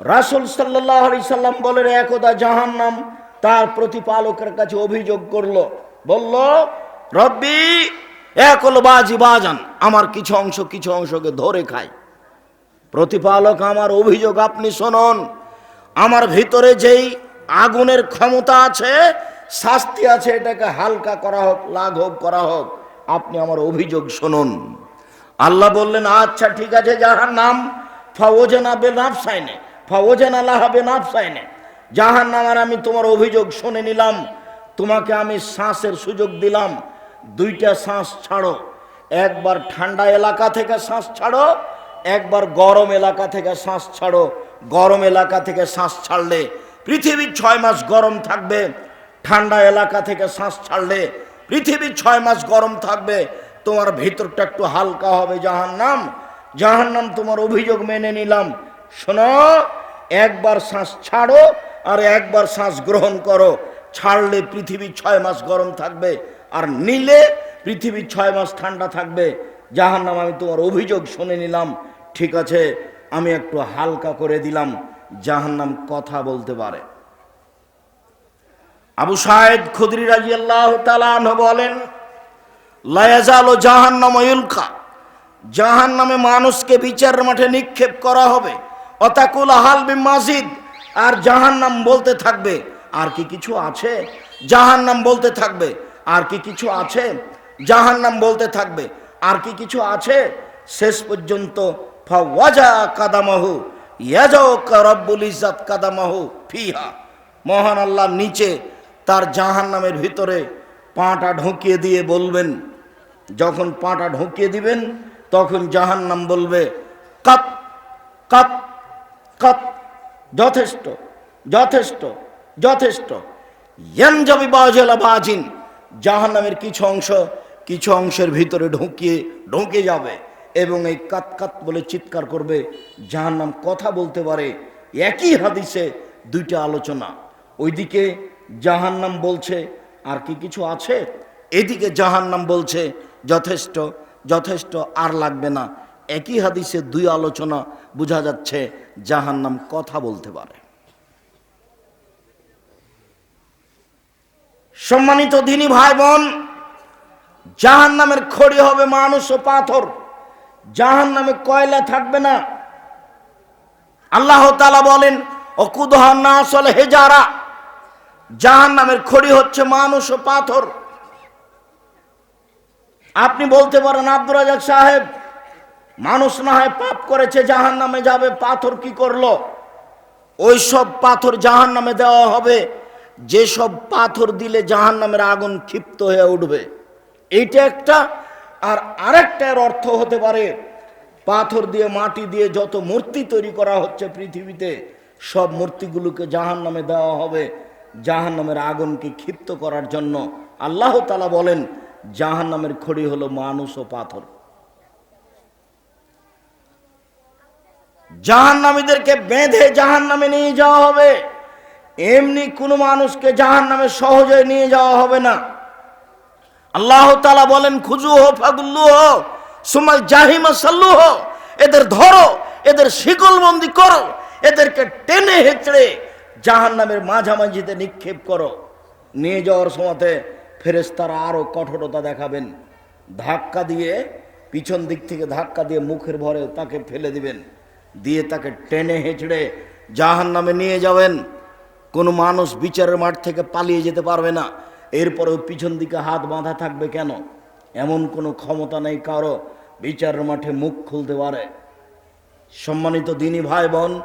রাসুল সাল্লাহ সাল্লাম বলেন, একদা জাহান্নাম। তার প্রতিপালকের কাছে অভিযোগ করল। বলল, রব্বি, একল বাজি বাজান, আমার কিছু অংশ কিছু অংশকে ধরে খায়। প্রতিপালক, আমার অভিযোগ আপনি শুনুন। আমার ভিতরে যেই আগুনের ক্ষমতা আছে, শাস্তি আছে, এটাকে হালকা করা হোক, লাঘব করা হোক, আপনি আমার অভিযোগ শুনুন। আল্লাহ বললেন আচ্ছা ঠিক আছে যাহার নাম ফাওজেনা বে নাফসাইনে। ফাওজেনা লাহা বে নাফসাইনে যাহার নাম আর আমি তোমার অভিযোগ শুনে নিলাম, তোমাকে আমি শ্বাসের সুযোগ দিলাম। দুইটা শ্বাস ছাড়ো, একবার ঠান্ডা এলাকা থেকে শ্বাস ছাড়ো, একবার গরম এলাকা থেকে শ্বাস ছাড়ো। গরম এলাকা থেকে শ্বাস ছাড়লে পৃথিবীর ছয় মাস গরম থাকবে, ঠান্ডা এলাকা থেকে শ্বাস ছাড়লে পৃথিবীর ছয় মাস গরম থাকবে। তোমার ভিতরটা একটু হালকা হবে জাহান নাম জাহান তোমার অভিযোগ মেনে নিলাম। শোনো একবার শ্বাস ছাড়ো আর একবার শ্বাস গ্রহণ করো। ছাড়লে পৃথিবী ছয় মাস গরম থাকবে আর নিলে পৃথিবী ছয় মাস ঠান্ডা থাকবে। যাহার নাম আমি তোমার অভিযোগ শুনে নিলাম। ঠিক আছে, আমি একটু হালকা করে দিলাম। যাহার নাম কথা বলতে পারে। আবু সাহেদ খুদরি রাজি আল্লাহ বলেন লায়াজাল ও জাহান্নাম ইউলকা জাহান নামে মানুষকে বিচার মাঠে নিক্ষেপ করা হবে। অতাকুল হালবি মাজিদ। আর জাহান্নাম বলতে থাকবে, আর কি কিছু আছে? জাহান্নাম বলতে থাকবে, আর কি কিছু আছে? জাহান্নাম বলতে থাকবে, আর কি কিছু আছে? শেষ পর্যন্ত কাদামাহু কাদামাহু মহান আল্লাহ নিচে তার জাহান্নামের ভিতরে পাটা ঢুকিয়ে দিয়ে বলবেন। যখন পাটা ঢুকিয়ে দিবেন, তখন জাহান্নাম বলবে, কাত কাত কাত যথেষ্ট যথেষ্ট যথেষ্ট। বাজিন জাহান্নামের কিছু অংশ কিছু অংশের ভিতরে ঢুকিয়ে, ঢুকে যাবে এবং এই কাত কাত বলে চিৎকার করবে। জাহান্নাম কথা বলতে পারে, একই হাদিসে দুইটা আলোচনা। ওইদিকে জাহান্নাম বলছে, আর কি কিছু আছে? এদিকে জাহান্নাম বলছে, যথেষ্ট যথেষ্ট, আর লাগবে না। একই হাদিসে দুই আলোচনা বোঝা যাচ্ছে জাহান্নাম কথা বলতে পারে। সম্মানিত দিনী ভাই বোন জাহান নামের খড়ি হবে মানুষ ও পাথর। জাহান নামে কয়লা থাকবে না। আল্লাহ তালা বলেন অকুদহান না আসলে হেজারা। জাহান নামের খড়ি হচ্ছে মানুষ ও পাথর। আপনি বলতে পারেন, আব্দুর রাজাক সাহেব মানুষ না হয় পাপ করেছে জাহান নামে যাবে, পাথর কি করল? ওই সব পাথর জাহান নামে দেওয়া হবে, যেসব পাথর দিলে জাহান নামের আগুন ক্ষিপ্ত হয়ে উঠবে। এইটা একটা, আর আরেকটা এর অর্থ হতে পারে, পাথর দিয়ে, মাটি দিয়ে যত মূর্তি তৈরি করা হচ্ছে পৃথিবীতে, সব মূর্তিগুলোকে জাহান নামে দেওয়া হবে জাহান নামের আগুনকে ক্ষিপ্ত করার জন্য। আল্লাহ তালা বলেন জাহান নামের খড়ি হলো মানুষ ও পাথর। জাহান নামীদেরকে বেঁধে জাহান নামে নিয়ে যাওয়া হবে। এমনি কোনো মানুষকে জাহান নামে সহজে নিয়ে যাওয়া হবে না। আল্লাহ তালা বলেন, খুজু হো, ফাগুল্লু হো সময় জাহিমা সাল্লু হো, এদের ধরো, এদের শিকলবন্দি করো, এদেরকে টেনে হেঁচড়ে জাহান নামের মাঝামাঝিতে নিক্ষেপ করো। নিয়ে যাওয়ার সময়তে ফেরেস্তারা আরও কঠোরতা দেখাবেন। ধাক্কা দিয়ে, পিছন দিক থেকে ধাক্কা দিয়ে মুখের ভরে তাকে ফেলে দিবেন। দিয়ে তাকে টেনে হেঁচড়ে জাহান নামে নিয়ে যাবেন। কোনো মানুষ বিচারের মাঠ থেকে পালিয়ে যেতে পারবে না। এরপরেও পিছন দিকে হাত বাঁধা থাকবে কেন? এমন কোনো ক্ষমতা নেই কারও বিচারের মাঠে মুখ খুলতে পারে। সম্মানিত দিনী ভাই বোন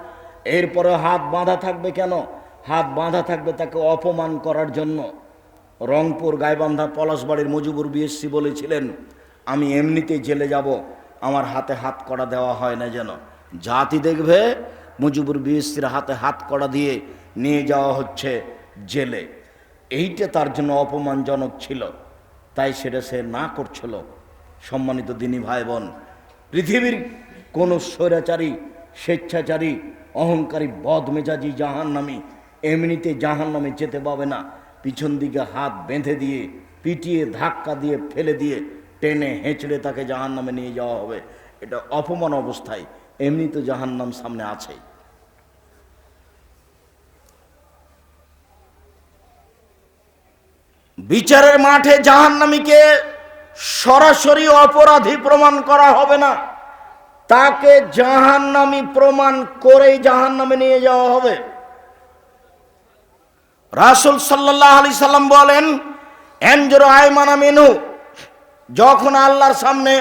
এরপরে হাত বাঁধা থাকবে কেন? হাত বাঁধা থাকবে তাকে অপমান করার জন্য। রংপুর গাইবান্ধা পলাশবাড়ির মজিবুর বিএসসি বলেছিলেন, আমি এমনিতেই জেলে যাব, আমার হাতে হাত করা দেওয়া হয় না যেন। জাতি দেখবে, মুজিবুর বিএসসির হাতে হাত করা দিয়ে নিয়ে যাওয়া হচ্ছে জেলে। এইটা তার জন্য অপমানজনক ছিল। তাই সেটা সে না করছিল। সম্মানিত দিনী ভাই বোন পৃথিবীর কোনো স্বৈরাচারী, স্বেচ্ছাচারী, অহংকারী, বদমেজাজি জাহান নামি এমনিতে জাহান নামে যেতে পাবে না। পিছন দিকে হাত বেঁধে দিয়ে, পিটিয়ে, ধাক্কা দিয়ে, ফেলে দিয়ে টেনে হেঁচড়ে তাকে জাহান নামে নিয়ে যাওয়া হবে। এটা অপমান অবস্থায় এমনি তো জাহান্নাম সামনে আছে। বিচারের মাঠে জাহান্নামীকে সরাসরি অপরাধী প্রমাণ করা হবে না। তাকে জাহান্নামি প্রমাণ করেই জাহান্নামে নিয়ে যাওয়া হবে। রাসুল সাল্লাহ আলি সাল্লাম বলেন, এনজোর আয়মানা মেনু যখন আল্লাহর সামনে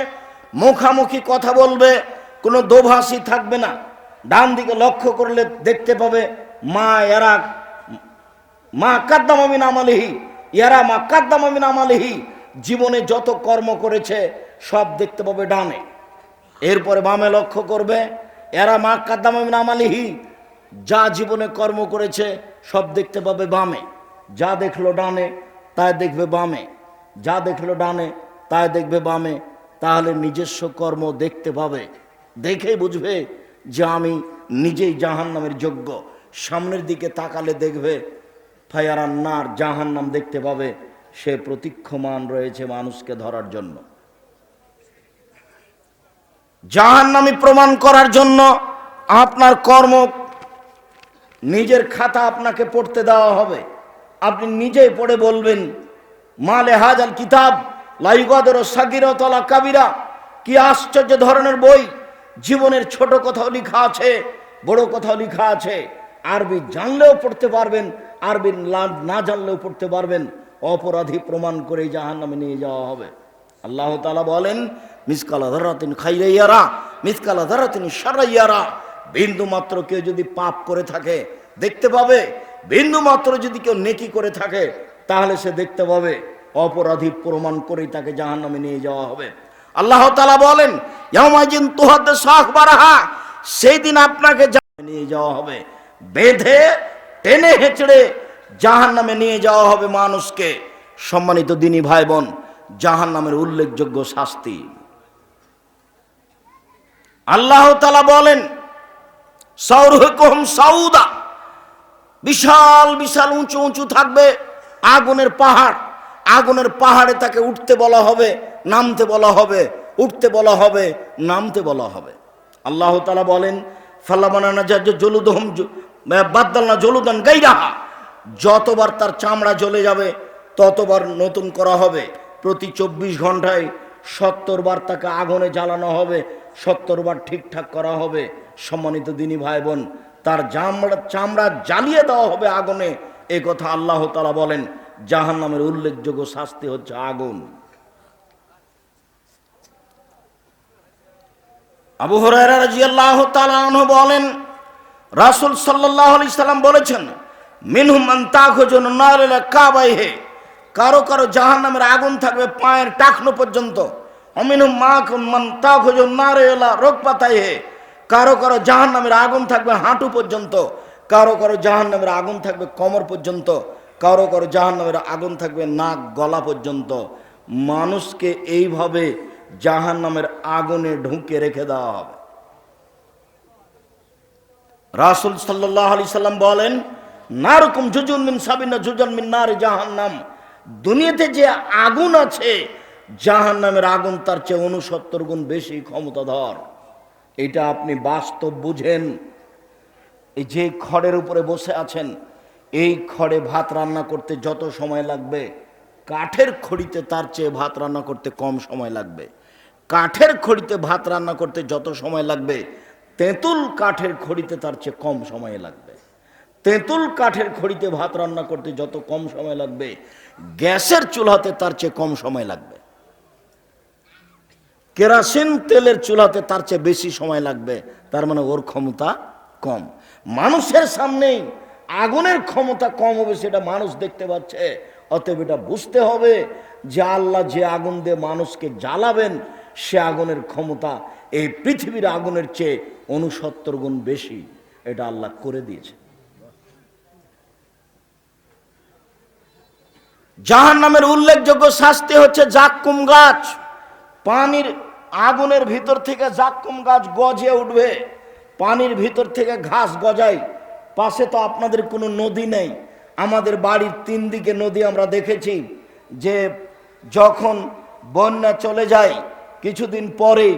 মুখামুখি কথা বলবে কোনো দোভাষী থাকবে না। ডান দিকে লক্ষ্য করলে দেখতে পাবে, মা এরা, মা কাদ্দামিন আমালিহি ইয়ারা মা কাদ্দামিন আমালিহি। জীবনে যত কর্ম করেছে, সব দেখতে পাবে ডানে। এরপরে বামে লক্ষ্য করবে, এরা মা কাদ্দামিন আমালিহি, যা জীবনে কর্ম করেছে, সব দেখতে পাবে বামে। যা দেখল ডানে, তাই দেখবে বামে। যা দেখল ডানে, তাই দেখবে বামে। তাহলে নিজস্ব কর্ম দেখতে পাবে। দেখেই বুঝবে যে আমি নিজেই জাহান নামের যোগ্য। সামনের দিকে তাকালে দেখবে ফায়ারান্নার জাহান নাম দেখতে পাবে। সে প্রতীক্ষমান রয়েছে মানুষকে ধরার জন্য। জাহান নামি প্রমাণ করার জন্য আপনার কর্ম নিজের খাতা আপনাকে পড়তে দেওয়া হবে। আপনি নিজেই পড়ে বলবেন, মালে হাজাল কিতাব, লাইগদের সাকির তলা কাবিরা, কি আশ্চর্য ধরনের বই জীবনের ছোট কথাও লেখা আছে, বড় কথাও লেখা আছে। আরবি জানলেও পড়তে পারবেন আরবি না- জানলেও পড়তে পারবেন। অপরাধী প্রমাণ করে জাহান নামে নিয়ে যাওয়া হবে। আল্লাহ তালা বলেন, মিসকালা ধরাতিন খাইয়ারা মিসকালা ধরাতিন সারাইয়ারা বিন্দু মাত্র কেউ যদি পাপ করে থাকে, দেখতে পাবে। বিন্দু মাত্র যদি কেউ নেকি করে থাকে, তাহলে সে দেখতে পাবে। অপরাধী প্রমাণ করেই তাকে জাহান নামে নিয়ে যাওয়া হবে। আল্লাহ তালা বলেন সেই দিন আপনাকে নিয়ে যাওয়া হবে। বেঁধে, টেনে হেঁচড়ে জাহান নামে নিয়ে যাওয়া হবে মানুষকে। সম্মানিত দিনী ভাই বোন জাহান নামের উল্লেখযোগ্য শাস্তি। আল্লাহ তালা বলেন সৌরহম সাউদা বিশাল বিশাল, উঁচু উঁচু থাকবে আগুনের পাহাড়। আগুনের পাহাড়ে তাকে উঠতে বলা হবে নামতে বলা হবে, উঠতে বলা হবে, নামতে বলা হবে। আল্লাহ তালা বলেন ফাল্লাবানা জলুদহম বাদ্দালনা জলুদান গাইরাহা। যতবার তার চামড়া জ্বলে যাবে, ততবার নতুন করা হবে। প্রতি চব্বিশ ঘন্টায় সত্তর বার তাকে আগুনে জ্বালানো হবে সত্তর বার ঠিকঠাক করা হবে। সম্মানিত দিনী ভাই বোন তার চামড়া চামড়া জ্বালিয়ে দেওয়া হবে আগুনে। এ কথা আল্লাহ তালা বলেন জাহান নামের উল্লেখযোগ্য শাস্তি হচ্ছে আগুন। আবু হরাইরা রাদিয়াল্লাহু তাআলা আনহু বলেন, রাসূল সাল্লাল্লাহু আলাইহি সাল্লাম বলেছেন, মিনহুম মান তাখুজুন নারিলা কাবাইহে, কারও কারও জাহান্নামের আগুন থাকবে পায়ের টাকনো পর্যন্ত। অমিনহুম মাকুম মান তাখুজুন নারিলা রোগপাতাইহে কারও কারও জাহান্নামের আগুন থাকবে হাঁটু পর্যন্ত। কারও কারও জাহান্নামের আগুন থাকবে কোমর পর্যন্ত। কারও কারও জাহান্নামের আগুন থাকবে নাক, গলা পর্যন্ত। মানুষকে এইভাবে জাহান্নামের আগুনে ঢুকে রেখে দেওয়া হবে রাসুল সাল্লাহ সাল্লাম বলেন, নারকম জুজুন মিন সাবিনা জুজন মিন নার জাহান্নাম। দুনিয়াতে যে আগুন আছে, জাহান্নামের আগুন তার চেয়ে উনসত্তর গুণ বেশি ক্ষমতাধর। এটা আপনি বাস্তব বুঝেন। এই যে খড়ের উপরে বসে আছেন, এই খড়ে ভাত রান্না করতে যত সময় লাগবে, কাঠের খড়িতে তার চেয়ে ভাত রান্না করতে কম সময় লাগবে। কাঠের খড়িতে ভাত রান্না করতে যত সময় লাগবে, তেঁতুল কাঠের খড়িতে তার চেয়ে কম সময় লাগবে। তেঁতুল কাঠের খড়িতে ভাত রান্না করতে যত কম সময় লাগবে, গ্যাসের চুলাতে তার চেয়ে কম সময় লাগবে। কেরাসিন তেলের চুলাতে তার চেয়ে বেশি সময় লাগবে, তার মানে ওর ক্ষমতা কম। মানুষের সামনেই আগুনের ক্ষমতা কম হবে সেটা মানুষ দেখতে পাচ্ছে, অতএব এটা বুঝতে হবে যে আল্লাহ যে আগুন দিয়ে মানুষকে জ্বালাবেন সে আগুনের ক্ষমতা এই পৃথিবীর আগুনের চেয়ে অনুসত্তর গুণ বেশি, এটা আল্লাহ করে দিয়েছে জাহান নামের উল্লেখযোগ্য শাস্তি হচ্ছে জাক্কুম গাছ। পানির আগুনের ভিতর থেকে জাক্কুম গাছ গজে উঠবে। পানির ভিতর থেকে ঘাস গজায়। পাশে তো আপনাদের কোনো নদী নেই। আমাদের বাড়ির তিন দিকে নদী আমরা দেখেছি যে যখন বন্যা চলে যায় কিছুদিন পরে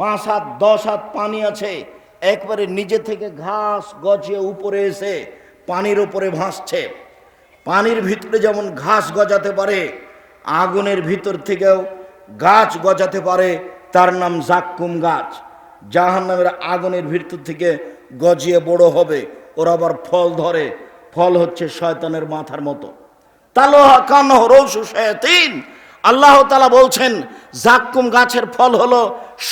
পাঁচ হাত, দশ হাত পানি আছে। একবারে নিজে থেকে ঘাস গজিয়ে উপরে এসে পানির উপরে ভাসছে। পানির ভিতরে যেমন ঘাস গজাতে পারে, আগুনের ভিতর থেকেও গাছ গজাতে পারে, তার নাম জাক্কুম গাছ। জাহান নামের আগুনের ভিতর থেকে গজিয়ে বড় হবে, ওরা আবার ফল ধরে। ফল হচ্ছে শয়তানের মাথার মতো। তালোহা কানহ রৌসু শয়াতিন। আল্লাহ তালা বলছেন, জাক্কুম গাছের ফল হলো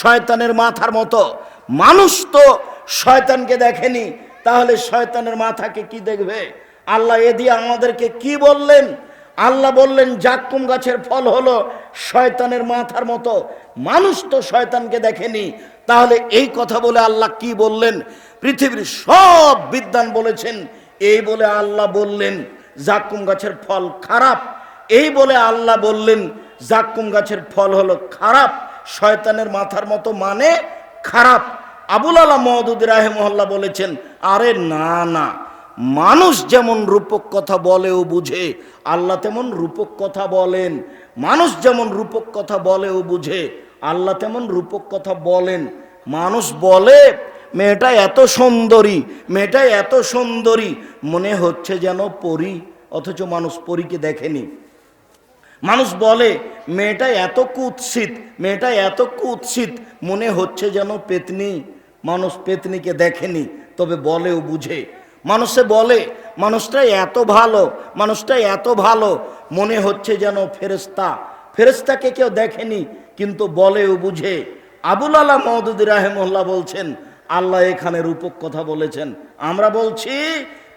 শয়তানের মাথার মতো। মানুষ তো শয়তানকে দেখেনি, তাহলে শয়তানের মাথাকে কি দেখবে? আল্লাহ এ দিয়ে আমাদেরকে কি বললেন? আল্লাহ বললেন, জাক্কুম গাছের ফল হলো শয়তানের মাথার মতো। মানুষ তো শয়তানকে দেখেনি। তাহলে এই কথা বলে আল্লাহ কি বললেন? পৃথিবীর সব বিদ্যান বলেছেন, এই বলে আল্লাহ বললেন, জাক্কুম গাছের ফল খারাপ। এই বলে আল্লাহ বললেন জাক্কুম গাছের ফল হলো খারাপ, শয়তানের মাথার মতো মানে খারাপ। আবুল আলা মহদুদ রাহেমহল্লা বলেছেন, আরে না না, মানুষ যেমন রূপক কথা বলে ও বুঝে, আল্লাহ তেমন রূপক কথা বলেন। মানুষ যেমন রূপক কথা বলে ও বুঝে, আল্লাহ তেমন রূপক কথা বলেন। মানুষ বলে, মেয়েটা এত সুন্দরী, মেয়েটা এত সুন্দরী। মনে হচ্ছে যেন পরী, অথচ মানুষ পরীকে দেখেনি। মানুষ বলে, মেয়েটা এত কুৎসিত, মেয়েটা এত কুৎসিত। মনে হচ্ছে যেন পেতনি, মানুষ পেতনিকে দেখেনি, তবে বলেও বুঝে। মানুষে বলে, মানুষটা এত ভালো, মানুষটা এত ভালো। মনে হচ্ছে যেন ফেরেস্তা ফেরেস্তাকে কেউ দেখেনি, কিন্তু বলেও বুঝে। আবুল আলা মহদুদ রাহেমুল্লাহ বলছেন, আল্লাহ এখানে রূপক কথা বলেছেন। আমরা বলছি,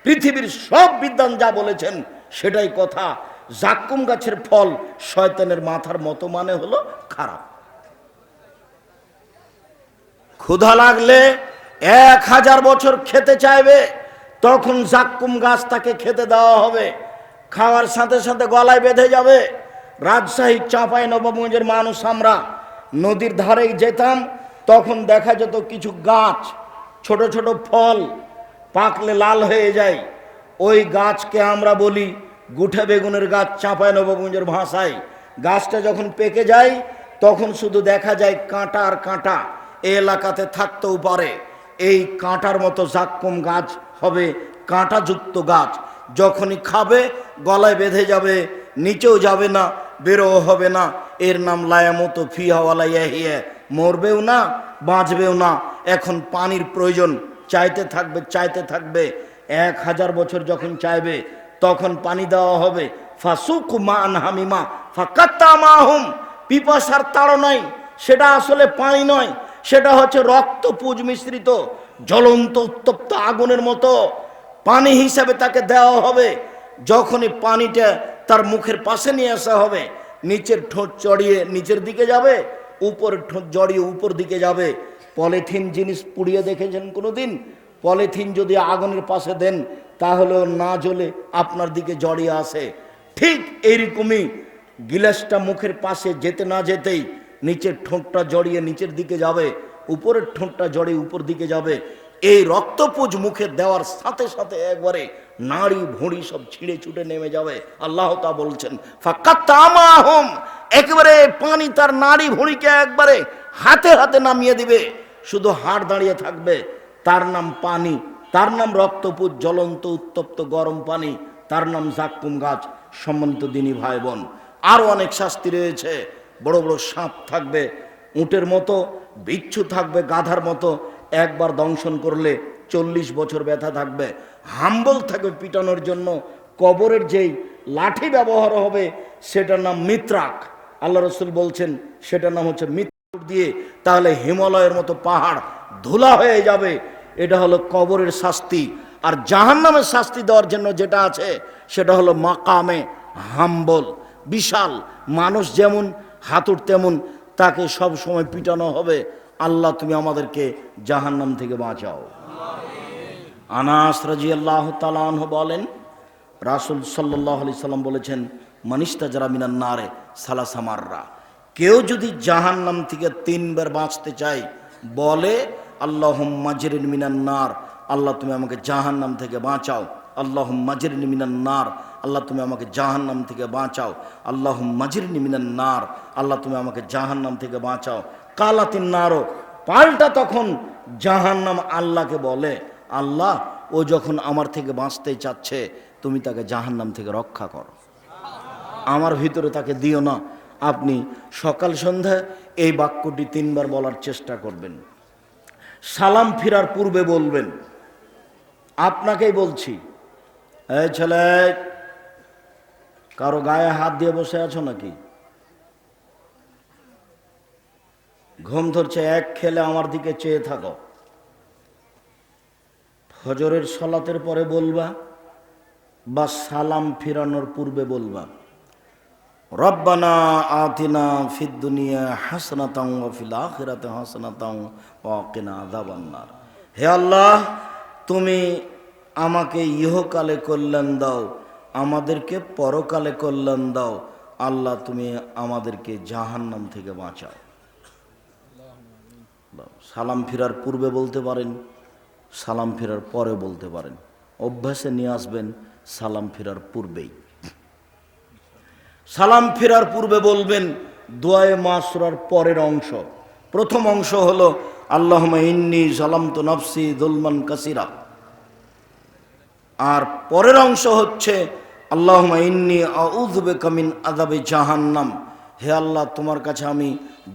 পৃথিবীর সব বিদ্যান যা বলেছেন, সেটাই কথা। জাক্কুম গাছের ফল শয়তানের মাথার মতো মানে হলো খারাপ। ক্ষুধা লাগলে এক হাজার বছর খেতে চাইবে, তখন জাক্কুম গাছ তাকে খেতে দেওয়া হবে। খাওয়ার সাথে সাথে গলায় বেঁধে যাবে। রাজশাহী, চাঁপাই নবাবগঞ্জের মানুষ আমরা নদীর ধারে যেতাম, তখন দেখা যেত কিছু গাছ, ছোট ছোট ফল পাকলে লাল হয়ে যায়। ওই গাছকে আমরা বলি গুঠে বেগুনের গাছ চাঁপায় নবাবগঞ্জের ভাষায়। গাছটা যখন পেকে যায়, তখন শুধু দেখা যায় কাঁটা আর কাঁটা। এ এলাকাতে থাকতেও পারে। এই কাঁটার মতো জাক্কুম গাছ হবে কাঁটাযুক্ত গাছ। যখনই খাবে, গলায় বেঁধে যাবে, নিচেও যাবে না বেরো হবে না। এর নাম লায়ামতো ফিহাওয়ালা ইয়াহিয়া মরবেও না, বাঁচবেও না। এখন পানির প্রয়োজন। চাইতে থাকবে চাইতে থাকবে। এক হাজার বছর যখন চাইবে তখন পানি দেওয়া হবে। ফাসুক মা আনহামিমা, ফাকাত্তা মাহুম। পিপাসার তাড়ো নয় সেটা আসলে পানি নয়, সেটা হচ্ছে রক্ত পুজ মিশ্রিত, জ্বলন্ত উত্তপ্ত আগুনের মতো। পানি হিসাবে তাকে দেওয়া হবে, যখনই পানিটা তার মুখের পাশে নিয়ে আসা হবে, নিচের ঠোঁট চড়িয়ে নিচের দিকে যাবে উপরের ঠোঁট জড়িয়ে উপর দিকে যাবে। পলিথিন জিনিস পুড়িয়ে দেখেছেন কোনোদিন? পলিথিন যদি আগুনের পাশে দেন তাহলে না জ্বলে আপনার দিকে জড়িয়ে আসে। ঠিক এইরকমই গিলাসটা মুখের পাশে যেতে না যেতেই নিচের ঠোঁটটা জড়িয়ে নিচের দিকে যাবে, উপরের ঠোঁটটা জড়িয়ে উপর দিকে যাবে। এই রক্তপুজ মুখে দেওয়ার সাথে সাথে একবারে নাড়ি ভুঁড়ি সব ছিঁড়ে ছুটে নেমে যাবে। আল্লাহ তা বলছেন একেবারে পানি তার নাড়ি ভুঁড়িকে একবারে হাতে হাতে নামিয়ে দিবে। শুধু হাড় দাঁড়িয়ে থাকবে, তার নাম পানি। তার নাম রক্তপুজ জ্বলন্ত, উত্তপ্ত গরম পানি। তার নাম জাক্কুম গাছ সম্বন্ধিত দিনী ভাই বোন আরও অনেক শাস্তি রয়েছে। বড় বড় সাপ থাকবে, উটের মতো, বিচ্ছু থাকবে, গাধার মতো। একবার দংশন করলে চল্লিশ বছর ব্যথা থাকবে। হাম্বল থাকবে পিটানোর জন্য। কবরের যেই লাঠি ব্যবহার হবে, সেটার নাম মিত্রাক। আল্লাহ রসুল বলছেন, সেটার নাম হচ্ছে মিত্র দিয়ে, তাহলে হিমালয়ের মতো পাহাড় ধুলা হয়ে যাবে। এটা হলো কবরের শাস্তি। আর জাহান্নামের শাস্তি দেওয়ার জন্য যেটা আছে, সেটা হলো মাকামে হাম্বল। বিশাল। মানুষ যেমন হাতুর তেমন তাকে সব সময় পিটানো হবে। আল্লাহ, তুমি আমাদেরকে জাহান্নাম থেকে বাঁচাও। আনাস রাজি আল্লাহ তালাহ বলেন, রাসুল সাল্লাহ আলি সাল্লাম বলেছেন মানিস্তা যারা মিনান নারে সালাসামাররা কেউ যদি জাহান্নাম থেকে তিনবার বাঁচতে চায়, বলে আল্লাহ মাজরিন মিনান নার। আল্লাহ, তুমি আমাকে জাহান্নাম থেকে বাঁচাও। আল্লাহ মাজরিন মিনান নার। আল্লাহ, তুমি আমাকে জাহান্নাম থেকে বাঁচাও। আল্লাহ মাজরিন মিনান নার। আল্লাহ, তুমি আমাকে জাহান্নাম থেকে বাঁচাও। কালাতিন নারও পাল্টা তখন জাহান্নাম আল্লাহকে বলে, আল্লাহ, ও যখন আমার থেকে বাঁচতে চাচ্ছে, তুমি তাকে জাহান্নাম থেকে রক্ষা করো। আমার ভিতরে তাকে দিও না। আপনি সকাল সন্ধ্যায় এই বাক্যটি তিনবার বলার চেষ্টা করবেন। সালাম ফিরার পূর্বে বলবেন। আপনাকেই বলছি। এই ছেলে, কারও গায়ে হাত দিয়ে বসে আছো নাকি? ঘুম ধরছে, এক খেলে আমার দিকে চেয়ে থাকো। ফজরের সলাতের পরে বলবা বা সালাম ফিরানোর পূর্বে বলবা। রব্বানা আতিনা ফিদ দুনিয়া হাসনাতাং ওয়া ফিল আখিরাতি হাসনাতাং ওয়া কিনা আযাবান্নার হে আল্লাহ, তুমি আমাকে ইহকালে কল্যাণ দাও, আমাদেরকে পরকালে কল্যাণ দাও। আল্লাহ, তুমি আমাদেরকে জাহান্নাম থেকে বাঁচাও। সালাম ফিরার পূর্বে বলতে পারেন, সালাম ফেরার পরে বলতে পারেন। অভ্যাসে নিয়ে আসবেন সালাম ফেরার পূর্বেই। সালাম ফেরার পূর্বে বলবেন, দোয়ায়ে মাসরার পরের অংশ। প্রথম অংশ হলো আল্লাহ ইন্নি সালাম তো নফসি দুলমান কাসিরা। আর পরের অংশ হচ্ছে আল্লাহ ইন্নি আউযবে কামিন আদাবে জাহান্নাম। হে আল্লাহ, তোমার কাছে আমি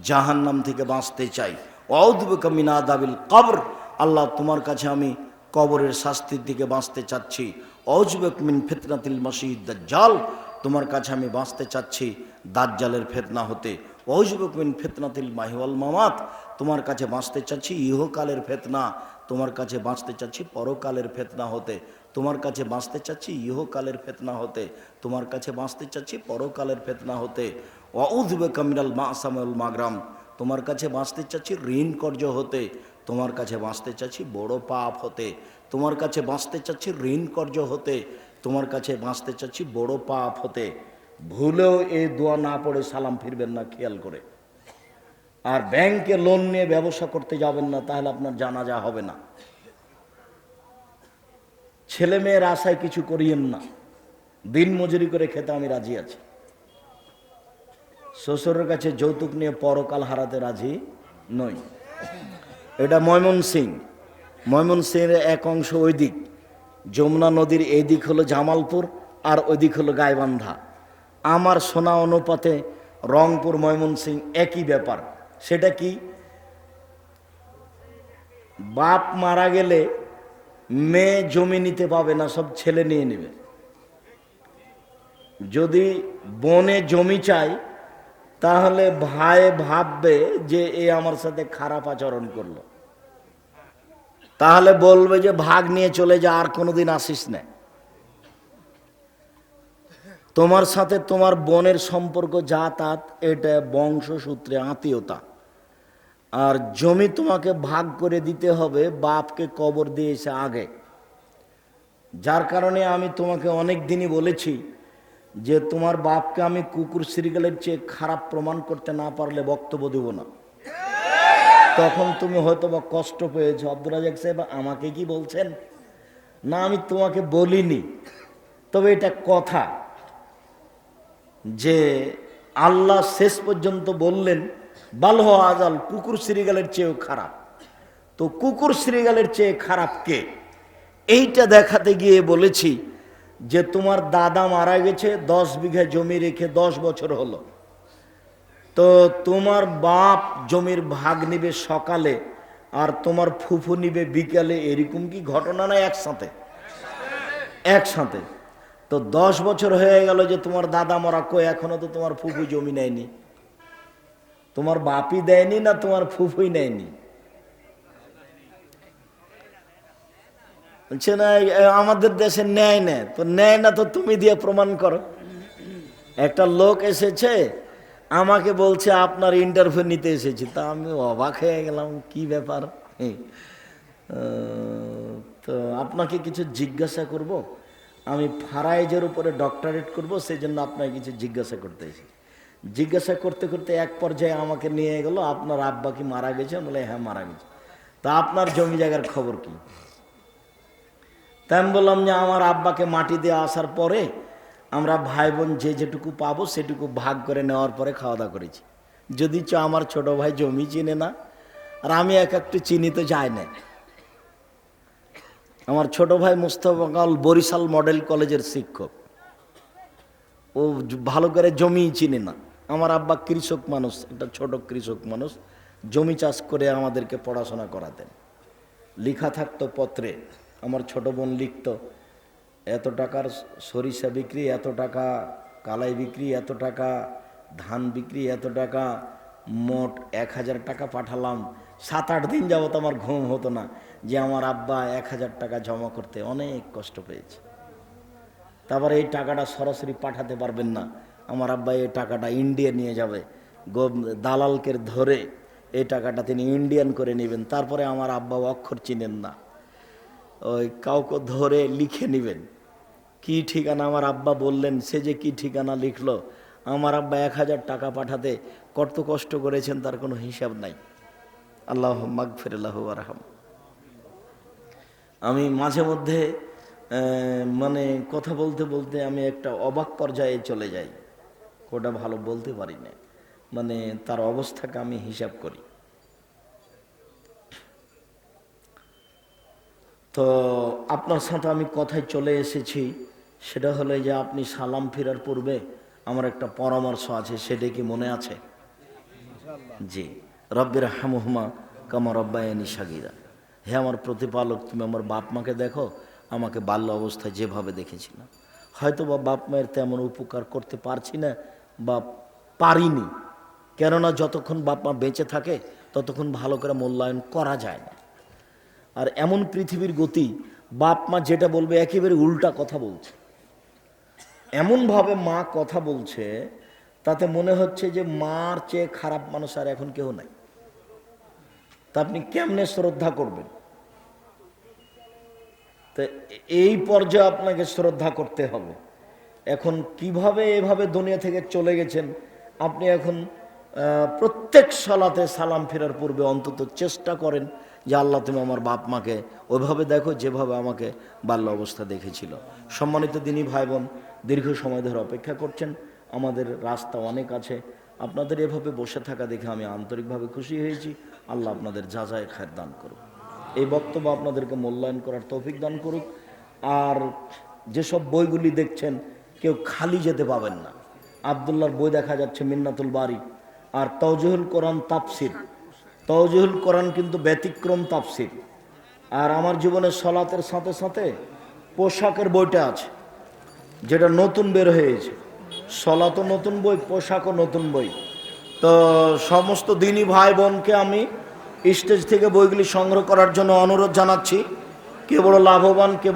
জাহান্নাম থেকে বাঁচতে চাই। আউযবে কামিন আদাবিল কবর। আল্লাহ, তোমার কাছে আমি কবরের শাস্তির দিকে বাঁচতে চাচ্ছি। অজবে মিন ফিতনাতিল মসিদ দাজ্জাল। তোমার কাছে আমি বাঁচতে চাচ্ছি দাজ্জালের ফেতনা হতে। অজবে মিন ফিতনাতিল মাহিওয়াল মামাত, তোমার কাছে বাঁচতে চাচ্ছি ইহকালের ফেতনা, তোমার কাছে বাঁচতে চাচ্ছি পরকালের ফেতনা হতে। তোমার কাছে বাঁচতে চাচ্ছি ইহকালের ফেতনা হতে। তোমার কাছে বাঁচতে চাচ্ছি পরকালের ফেতনা হতে। অউদ্বে কামিনাল মা আসামুল মাগরাম, তোমার কাছে বাঁচতে চাচ্ছি ঋণ কর্য হতে। তোমার কাছে বাঁচতে চাচ্ছি বড় পাপ হতে। তোমার কাছে বাঁচতে চাচ্ছি ঋণ কর্য হতে। তোমার কাছে বাঁচতে চাচ্ছি, বড় পাপ হতে। ভুলেও এই দোয়া না পড়ে সালাম ফিরবেন না, খেয়াল করে। আর ব্যাংকে লোন নিয়ে ব্যবসা করতে যাবেন না, তাহলে আপনার জানাজা হবে না। ছেলে মেয়ের আশায় কিছু করিয়েন না। দিন মজুরি করে খেতে আমি রাজি আছি। শ্বশুরের কাছে যৌতুক নিয়ে পরকাল হারাতে রাজি নই। এটা ময়মন সিং ময়মন সিংয়ের এক অংশ ওই দিক। যমুনা নদীর এই দিক হলো জামালপুর আর ওই দিক হলো গাইবান্ধা। আমার সোনা অনুপাতে রংপুর ময়মন সিং একই ব্যাপার। সেটা কি? বাপ মারা গেলে মেয়ে জমি নিতে পাবে না, সব ছেলে নিয়ে নেবে। যদি বনে জমি চাই, তাহলে ভাই ভাববে যে এ আমার সাথে খারাপ আচরণ করল। তাহলে বলবে যে ভাগ নিয়ে চলে যা, আর কোনোদিন আসিস না। তোমার সাথে তোমার বোনের সম্পর্ক যা যাতায়াত এটা বংশসূত্রে আত্মীয়তা। আর জমি তোমাকে ভাগ করে দিতে হবে বাপকে কবর দিয়েছে আগে। যার কারণে আমি তোমাকে অনেক দিনই বলেছি যে তোমার বাপকে আমি কুকুর সিরিগালের চেয়ে খারাপ প্রমাণ করতে না পারলে বক্তব্য দেব না। তখন তুমি হয়তো বা কষ্ট পেয়েছ। আব্দুল সাহেব আমাকে কি বলছেন? না, আমি তোমাকে বলিনি। তবে এটা কথা যে আল্লাহ শেষ পর্যন্ত বললেন, বালহ আজাল, কুকুর সিরিগালের চেয়েও খারাপ। তো কুকুর সিরিগালের চেয়ে খারাপ কে? এইটা দেখাতে গিয়ে বলেছি যে তোমার দাদা মারা গেছে, দশ বিঘা জমি রেখে দশ বছর হলো। তো তোমার বাপ জমির ভাগ নিবে সকালে আর তোমার ফুফু নিবে বিকালে, এরকম কি ঘটনা না একসাথে? একসাথে। তো দশ বছর হয়ে গেল যে তোমার দাদা মরা, কই এখনও তো তোমার ফুফু জমি নেয়নি? তোমার বাপই দেয়নি না তোমার ফুফুই নেয়নি? বলছে, না আমাদের দেশে নেয় তো নেয় না তো তুমি দিয়ে প্রমাণ করো। একটা লোক এসেছে আমাকে বলছে, আপনার ইন্টারভিউ নিতে এসেছি। তা আমি অবাক হয়ে গেলাম, কি ব্যাপার? তো আপনাকে কিছু জিজ্ঞাসা করব? আমি ফারাইজের উপরে ডক্টরেট করব সেই জন্য আপনাকে কিছু জিজ্ঞাসা করতে এসেছি। জিজ্ঞাসা করতে করতে এক পর্যায়ে আমাকে নিয়ে গেল, আপনার আব্বা কি মারা গেছে? বলে হ্যাঁ মারা গেছে। তা আপনার জমি জায়গার খবর কি? তাই আমি বললাম যে, আমার আব্বাকে মাটি দিয়ে আসার পরে আমরা ভাই বোন যে যেটুকু পাবো সেটুকু ভাগ করে নেওয়ার পরে খাওয়া দাওয়া করেছি। যদি চ আমার ছোট ভাই জমি চিনে না, আর আমি এক একটু চিনি তো যাই না। আমার ছোট ভাই মুস্তফা কাল বরিশাল মডেল কলেজের শিক্ষক। ও ভালো করে জমি চিনে না। আমার আব্বা কৃষক মানুষ, একটা ছোট কৃষক মানুষ। জমি চাষ করে আমাদেরকে পড়াশোনা করাতেন। লেখা থাকতো পত্রে, আমার ছোট বোন লিখতো। এত টাকার সরিষা বিক্রি, এত টাকা কালাই বিক্রি, এত টাকা ধান বিক্রি, এত টাকা মোট এক হাজার টাকা পাঠালাম। সাত আট দিন যাবত আমার ঘুম হতো না যে আমার আব্বা এক হাজার টাকা জমা করতে অনেক কষ্ট পেয়েছে। তারপরে এই টাকাটা সরাসরি পাঠাতে পারবেন না। আমার আব্বা এই টাকাটা ইন্ডিয়া নিয়ে যাবে। দালালকে ধরে এই টাকাটা তিনি ইন্ডিয়ান করে নেবেন। তারপরে আমার আব্বা অক্ষর চিনেন না। ওই কাউকে ধরে লিখে নেবেন। কি ঠিকানা আমার আব্বা বললেন? সে যে কি ঠিকানা লিখল? আমার আব্বা এক হাজার টাকা পাঠাতে কত কষ্ট করেছেন তার কোনো হিসাব নাই। আল্লাহ মাগফিরাল্লাহু আরহাম আমি মাঝে মধ্যে মানে কথা বলতে বলতে আমি একটা অবাক পর্যায়ে চলে যাই। ওটা ভালো বলতে পারি না। মানে তার অবস্থাকে আমি হিসাব করি। তো আপনার সাথে আমি কথায় চলে এসেছি। সেটা হলো যে আপনি সালাম ফেরার পূর্বে আমার একটা পরামর্শ আছে সেটা কি মনে আছে? জি। রব্বির হামুহমা কামা রব্বায়নি সাগিরা। হে আমার প্রতিপালক তুমি আমার বাপ মাকে দেখো আমাকে বাল্য অবস্থায় যেভাবে দেখেছিলাম। হয়তো বা বাপ মায়ের তেমন উপকার করতে পারছি না বা পারিনি। কেননা যতক্ষণ বাপ মা বেঁচে থাকে ততক্ষণ ভালো করে মূল্যায়ন করা যায় না। আর এমন পৃথিবীর গতি বাপ মা যেটা বলবে একেবারে উল্টা কথা বলছে। এমনভাবে মা কথা বলছে, তাতে মনে হচ্ছে যে মার চেয়ে খারাপ মানুষ আর এখন কেউ নাই। তা আপনি কেমনে শ্রদ্ধা করবেন? তো এই পর্যায়ে আপনাকে শ্রদ্ধা করতে হবে। এখন কীভাবে এভাবে দুনিয়া থেকে চলে গেছেন? আপনি এখন প্রত্যেক সালাতে সালাম ফেরার পূর্বে অন্তত চেষ্টা করেন। যে আল্লাহ তুমি আমার বাপ মাকে ওইভাবে দেখো যেভাবে আমাকে বাল্য অবস্থা দেখেছিল। সম্মানিত দিনী ভাই বোন, দীর্ঘ সময় ধরে অপেক্ষা করছেন। আমাদের রাস্তা অনেক আছে। আপনাদের এভাবে বসে থাকা দেখে আমি আন্তরিকভাবে খুশি হয়েছি। আল্লাহ আপনাদের যা যায় খায়ের দান করুক। এই বক্তব্য আপনাদেরকে মূল্যায়ন করার তৌফিক দান করুক। আর যেসব বইগুলি দেখছেন, কেউ খালি যেতে পাবেন না। আবদুল্লার বই দেখা যাচ্ছে মিন্নাতুল বাড়ি আর তৌজহুল কোরআন তাফসির। তৌজহুল কোরআন কিন্তু ব্যতিক্রম তাফসির। আর আমার জীবনে সলাতের সাথে সাথে পোশাকের বইটা আছে, যেটা নতুন বের হয়েছে। সলাতও নতুন বই, পোশাকও নতুন বই। তো সমস্ত দিনই ভাই বোনকে আমি স্টেজ থেকে বইগুলি সংগ্রহ করার জন্য অনুরোধ জানাচ্ছি। কে বড় লাভবান, কে